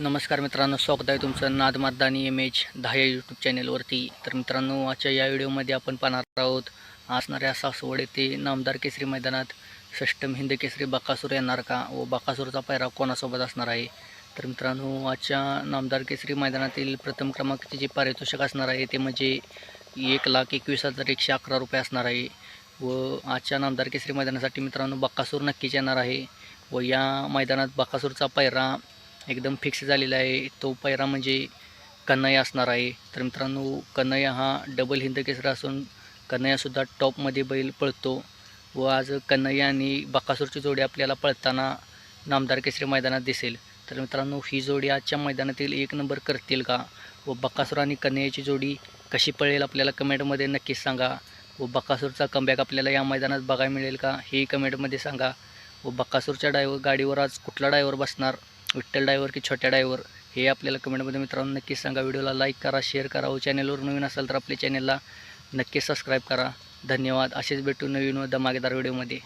नमस्कार मित्रांनो स्वागत आहे तुमचं नाद एम एच दहा या यूट्यूब चॅनेलवरती तर मित्रांनो आजच्या या व्हिडिओमध्ये आपण पाहणार आहोत असणाऱ्या सासवड येथे नामदार केसरी मैदानात षष्टम हिंद केसरी बाकासूर येणार का व बाकासूरचा पायरा कोणासोबत असणार आहे? तर मित्रांनो आजच्या नामदार केसरी मैदानातील प्रथम क्रमांकाचे जे पारितोषिक असणार आहे ते म्हणजे एक लाख एकवीस हजार एकशे अकरा रुपये असणार आहे. व आजच्या नामदार केसरी मैदानासाठी मित्रांनो बाकासूर नक्कीच येणार आहे. व या मैदानात बाकासूरचा पायरा एकदम फिक्स झालेला आहे. तो पैरा म्हणजे कन्हैया असणार आहे. तर मित्रांनो कन्हैया हा डबल हिंद केसरा असून कन्हैयासुद्धा टॉपमध्ये बैल पळतो व आज कन्हैया आणि बकासूरची जोडी आपल्याला पळताना नामदार केसरी मैदानात दिसेल. तर मित्रांनो ही जोडी आजच्या मैदानातील एक नंबर करतील का? व बकासूर आणि कन्हैयाची जोडी कशी पळेल आपल्याला कमेंटमध्ये नक्कीच सांगा. व बकासूरचा कमबॅक आपल्याला या मैदानात बघायला मिळेल का? हेही कमेंटमध्ये सांगा. व बकासूरच्या डायवर गाडीवर आज कुठला डायव्हर बसणार? विठ्ठल ड्रायव्हर की छोट्या ड्रायव्हर हे आपल्याला कमेंटमध्ये मित्रांनो नक्कीच सांगा. व्हिडिओला लाईक करा शेअर करा. हो, व चॅनलवर नवीन असाल तर आपल्या चॅनलला नक्की सबस्क्राईब करा. धन्यवाद. असेच भेटू नवीन व दमागेदार व्हिडिओमध्ये.